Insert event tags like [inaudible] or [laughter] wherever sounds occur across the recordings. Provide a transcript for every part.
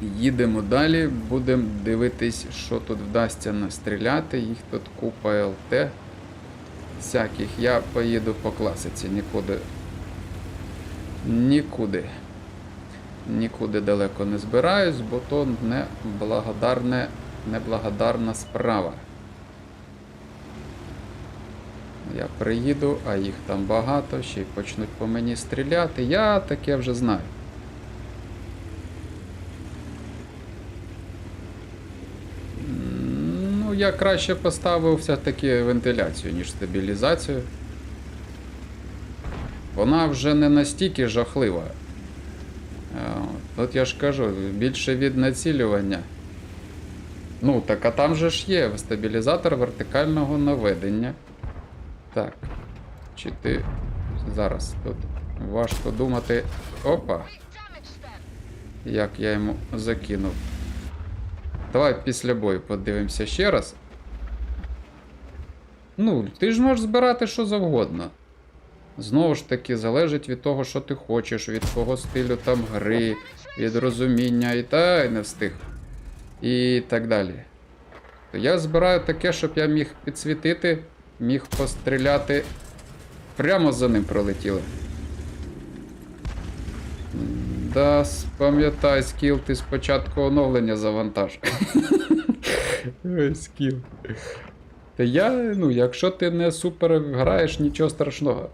Їдемо далі, будемо дивитись, що тут вдасться настріляти. Їх тут купа ЛТ. Всяких. Я поїду по класиці, нікуди. Нікуди. Нікуди далеко не збираюсь, бо то не благодарне, неблагодарна справа. Я приїду, а їх там багато, ще й почнуть по мені стріляти. Я таке вже знаю. Я краще поставив все-таки вентиляцію, ніж стабілізацію. Вона вже не настільки жахлива. Е, От я ж кажу, більше від націлювання. Ну, так а там же ж є стабілізатор вертикального наведення. Так. Чи ти зараз тут важко думати. Опа! Як я йому закинув. Давай після бою подивимося ще раз. Ну, ти ж можеш збирати що завгодно. Знову ж таки, залежить від того, що ти хочеш, від твого стилю там гри, від розуміння і та й не встиг. І так далі. То я збираю таке, щоб я міг підсвітити, міг постріляти. Прямо за ним пролетіли. Да, пам'ятай, скіл, ти спочатку оновлення завантаж. [laughs] Скіл. Та я, ну, якщо ти не супер граєш, нічого страшного.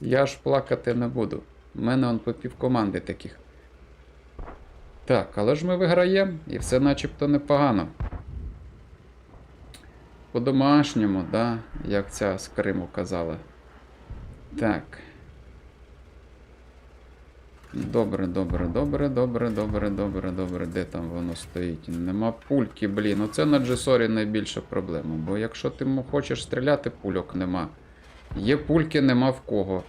Я ж плакати не буду. У мене он по півкоманди таких. Так, але ж ми виграємо, і все начебто непогано. По-домашньому, да, як ця з Криму казала. Так. Добре, добре, добре, добре, добре, добре, добре. Де там воно стоїть? Нема пульки, блін. Оце на Джесорі найбільша проблема. Бо якщо ти хочеш стріляти, пульок нема. Є пульки, нема в кого.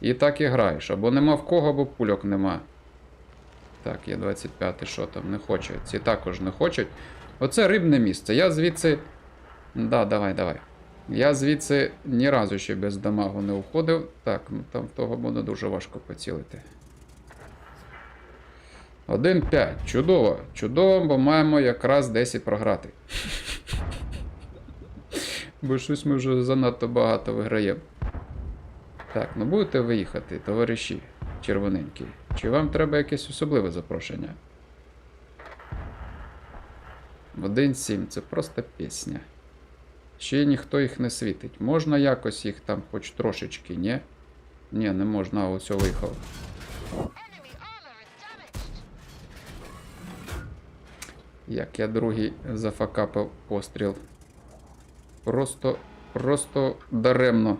І так і граєш. Або нема в кого, або пульок нема. Так, є 25 що там, не хоче. Ці також не хочуть. Оце рибне місце. Я звідси. Да, давай, давай. Я звідси ні разу ще без дамагу не уходив. Так, ну там в того буде дуже важко поцілити. 1-5. Чудово. Чудово, бо маємо якраз 10 програти. Бо щось ми вже занадто багато виграємо. Так, ну будете виїхати, товариші червоненькі. Чи вам треба якесь особливе запрошення? 1-7 це просто пісня. Ще ніхто їх не світить. Можна якось їх там хоч трошечки, ні? Ні, не можна, а ось виїхав. Як я другий зафакапив постріл. Просто, просто даремно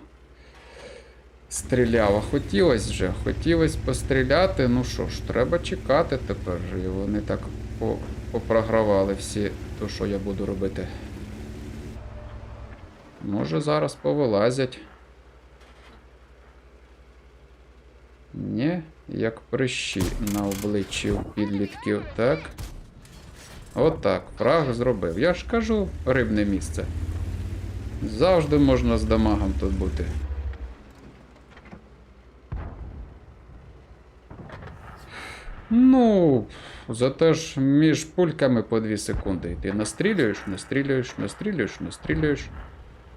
стріляв. А хотілося вже, хотілося постріляти. Ну що ж, треба чекати тепер. І вони так попрогравали всі, то що я буду робити. Може зараз повилазять. Ні, як прищі на обличчі у підлітків, так? Отак, фраг зробив. Я ж кажу, рибне місце. Завжди можна з дамагом тут бути. Ну, зате ж між пульками по 2 секунди. Ти настрілюєш, настрілюєш, настрілюєш, настрілюєш.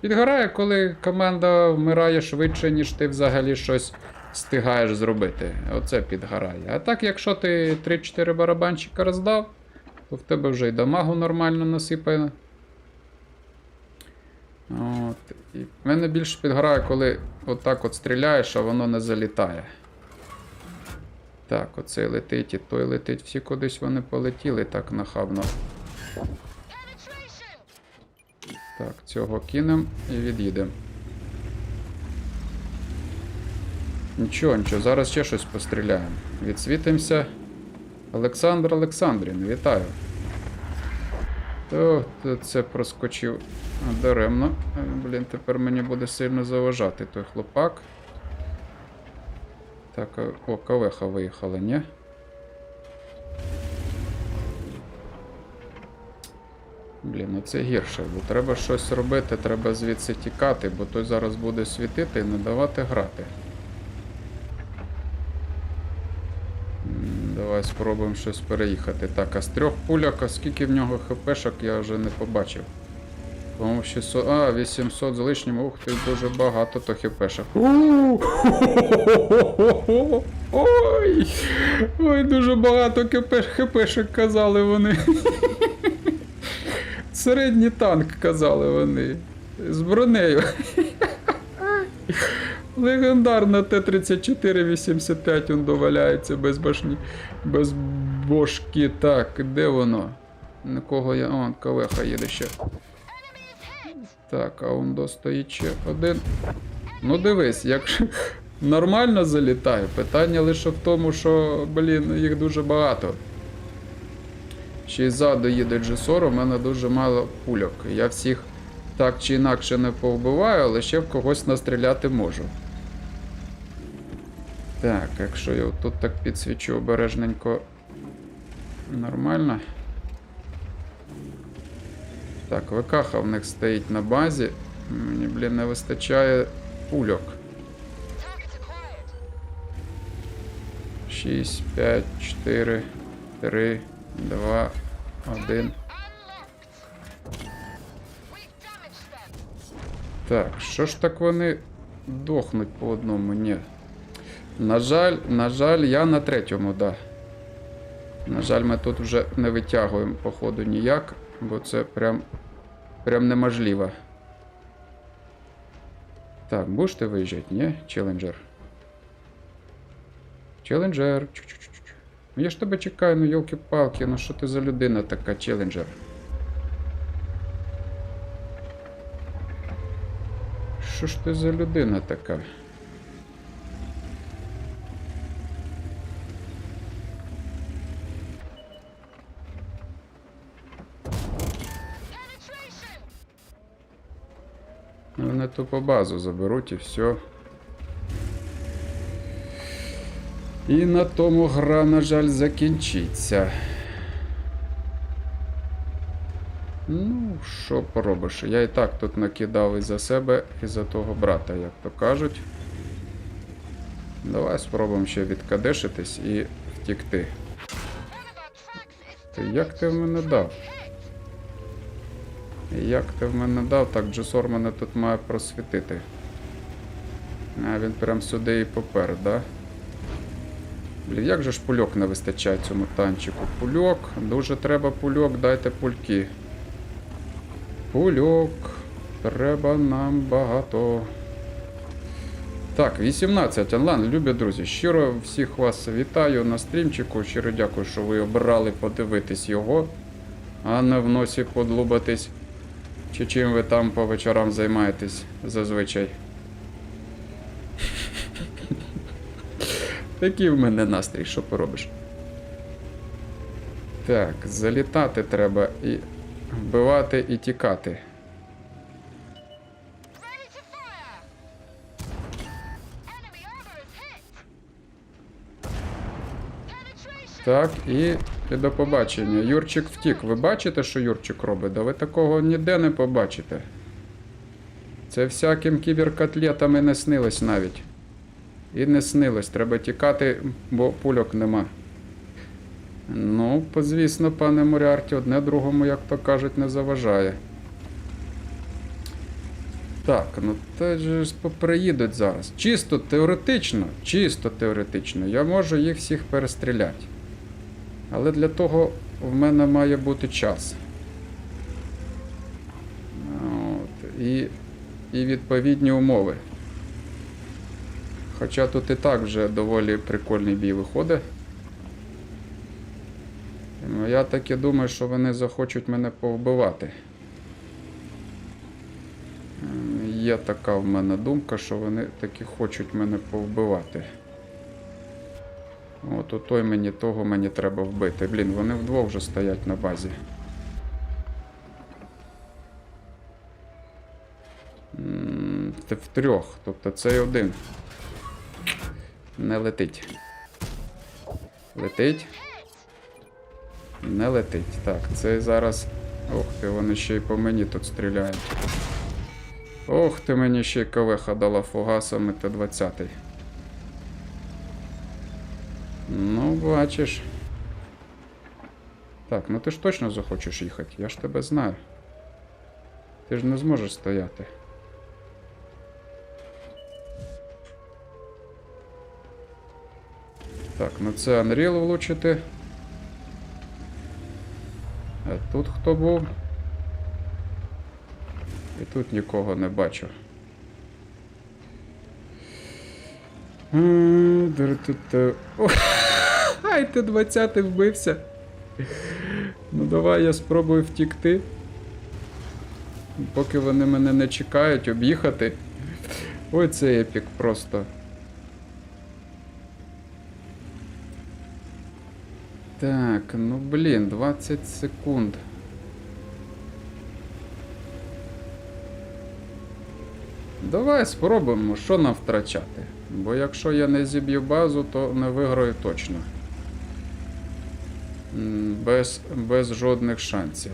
Підгорає, коли команда вмирає швидше, ніж ти взагалі щось встигаєш зробити. Оце підгорає. А так, якщо ти 3-4 барабанчика роздав, в тебе вже й дамагу нормально насипає. От. І мене більше підгорає, коли отак от стріляєш, а воно не залітає. Так, оцей летить і той летить, всі кудись вони полетіли так нахабно. Так, цього кинемо і від'їдемо. Нічого, нічого, зараз ще щось постріляємо. Відсвітимося. Олександр Олександрін, вітаю. То, це проскочив даремно. Блін, тепер мені буде сильно заважати той хлопак. Так, е, о, кавеха виїхала, ні? Блін, ну це гірше, бо треба щось робити, треба звідси тікати, бо той зараз буде світити і не давати грати. Давай спробуємо щось переїхати. Так, а з трьох пуляк, а скільки в нього хпшок, я вже не побачив. По-моєму, 600. А, 800 з лишнім. Ух ти, дуже багато то хпшок. Ой! Ой, дуже багато хп, хпшок казали вони. Середній танк казали вони. З бронею. Легендарна Т-34-85 он доваляється без башні. Без бошки. Так, де воно? Нікого я. О, кавеха їде ще. Так, а он достоїть ще один. Ну дивись, якщо [laughs] нормально залітає, питання лише в тому, що, блін, їх дуже багато. Ще й ззаду їде G40, у мене дуже мало пульок. Я всіх так чи інакше не повбиваю, але ще в когось настріляти можу. Так, якщо я тут так підсвічу обережненько. Нормально. Так, ВКХ в них стоїть на базі. Мені, блін, не вистачає пульок. 6, 5, 4, 3, 2, 1. Так, що ж так вони дохнуть по одному? Ні. На жаль, на жаль, я на третьому, да. На жаль, ми тут вже не витягуємо, походу, ніяк, бо це прям, прям неможливо. Так, будеш ти виїжджати, ні? Челенджер. Челенджер. Чу-чу-чу-чу. Ну я ж тебе чекаю, ну йолки-палки, ну що ти за людина така, челенджер? Що ж ти за людина така? Тупо базу заберуть і все. І на тому гра, на жаль, закінчиться. Ну, що поробиш? Я і так тут накидав і за себе, і за того брата, як то кажуть. Давай спробуємо ще відкадешитись і втікти. Ти як ти в мене дав? Як ти в мене дав, так Джесор мене тут має просвітити. А він прям сюди і попер, да? Блін, як же ж пульок не вистачає цьому танчику? Пульок, дуже треба пульок, дайте пульки. Пульок. Треба нам багато. Так, 18 онлайн, любі друзі. Щиро всіх вас вітаю на стрімчику. Щиро дякую, що ви обрали подивитись його, а не в носі подлубатись. Чи чим ви там по вечорам займаєтесь зазвичай? Такий в мене настрій, що поробиш. Так, залітати треба і вбивати і тікати. Так, і, і до побачення. Юрчик втік. Ви бачите, що Юрчик робить? Да ви такого ніде не побачите. Це всяким кіберкотлетам і не снилось навіть. І не снилось. Треба тікати, бо пульок нема. Ну, звісно, пане Моріарті, одне другому, як то кажуть, не заважає. Так, ну те ж поприїдуть зараз. Чисто теоретично, чисто теоретично, я можу їх всіх перестріляти. Але для того в мене має бути час. От, і, і відповідні умови. Хоча тут і так вже доволі прикольний бій виходить. Ну, я таки думаю, що вони захочуть мене повбивати. Ем, Є така в мене думка, що вони таки хочуть мене повбивати. От у той мені того мені треба вбити. Блін, вони вдвох вже стоять на базі. Це в трьох, тобто цей один. Не летить. Летить. Не летить. Так, це зараз. Ох ти, вони ще й по мені тут стріляють. Ох ти мені ще й кавеха дала фугасами Т-20. Ну, бачиш. Так, ну ти ж точно захочеш їхати, я ж тебе знаю. Ти ж не зможеш стояти. Так, ну це Unreal влучити. А тут хто був? І тут нікого не бачу. М, ти 20 вбився. Ну давай я спробую втікти. Поки вони мене не чекають, об'їхати. Ой, це епік просто. Так, ну блін, 20 секунд. Давай спробуємо, що нам втрачати. Бо якщо я не зіб'ю базу, то не виграю точно. Без, без жодних шансів.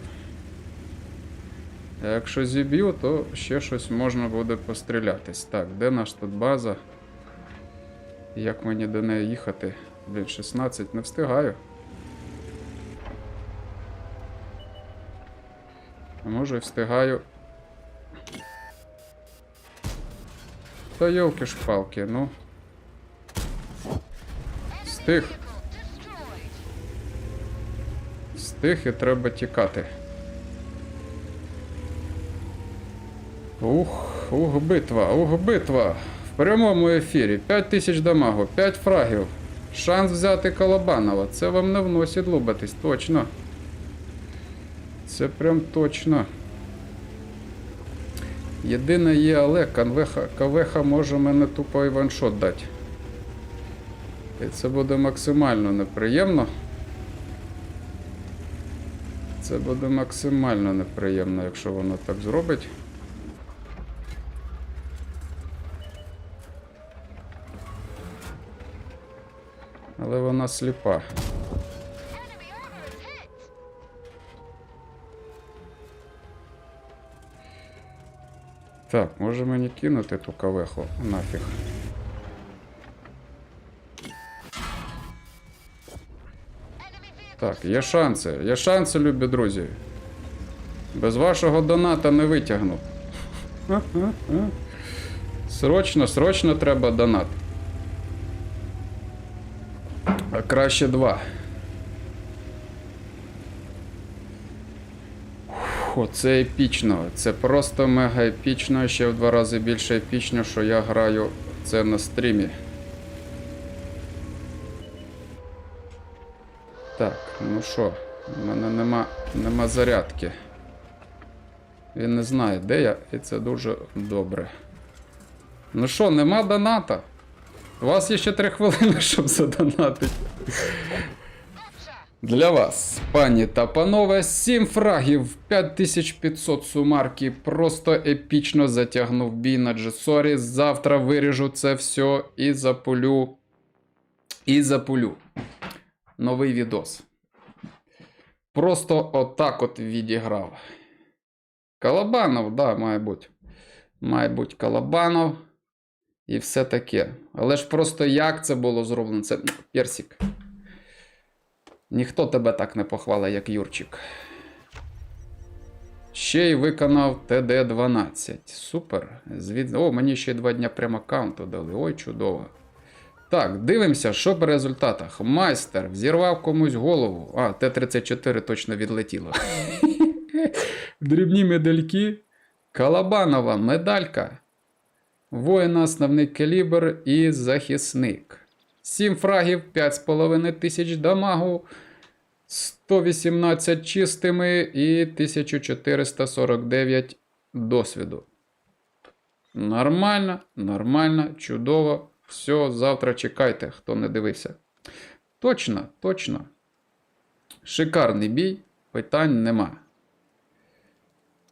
А якщо зіб'ю, то ще щось можна буде пострілятись. Так, де наш тут база? Як мені до неї їхати? Блін, 16, не встигаю. А може встигаю. Та йолки шпалки, ну. Встиг. Встиг і треба тікати. Ух, ух, битва, ух, битва. В прямому ефірі 5 тисяч дамагу, 5 фрагів. Шанс взяти Колобанова. Це вам не вносить лубатись, точно. Це прям точно. Єдине є, але Канвеха, Кавеха може мене тупо і ваншот дати. І це буде максимально неприємно. Це буде максимально неприємно, якщо воно так зробить. Але вона сліпа. Так, може мені кинути ту кавеху нафіг. Так, є шанси, є шанси, любі друзі. Без вашого доната не витягну. Срочно, срочно треба донат. А краще два. Фу, це епічно. Це просто мега епічно, ще в два рази більше епічно, що я граю це на стрімі. Так, ну що, в мене нема, нема зарядки. Він не знає, де я, і це дуже добре. Ну що, нема доната? У вас є ще 3 хвилини, [laughs] щоб задонатити. Для вас, пані та панове, 7 фрагів, 5500 сумарки. Просто епічно затягнув бій на Джесорі. Завтра виріжу це все і запулю. І запулю. Новий відос. Просто отак от відіграв. Калабанов, да, має бути. Має бути Калабанов. І все таке. Але ж просто як це було зроблено? Це персик. Ніхто тебе так не похвалить, як Юрчик. Ще й виконав ТД-12. Супер. Звід... О, мені ще два дня прямо аккаунту дали. Ой, чудово. Так, дивимося, що по результатах. Майстер взірвав комусь голову. А, Т-34 точно відлетіло. [laughs] Дрібні медальки. Калабанова медалька. Воїн основний калібр і захисник. 7 фрагів, 5,5 тисяч дамагу, 118 чистими і 1449 досвіду. Нормально, нормально, чудово. Все, завтра чекайте, хто не дивився. Точно, точно. Шикарний бій, питань нема.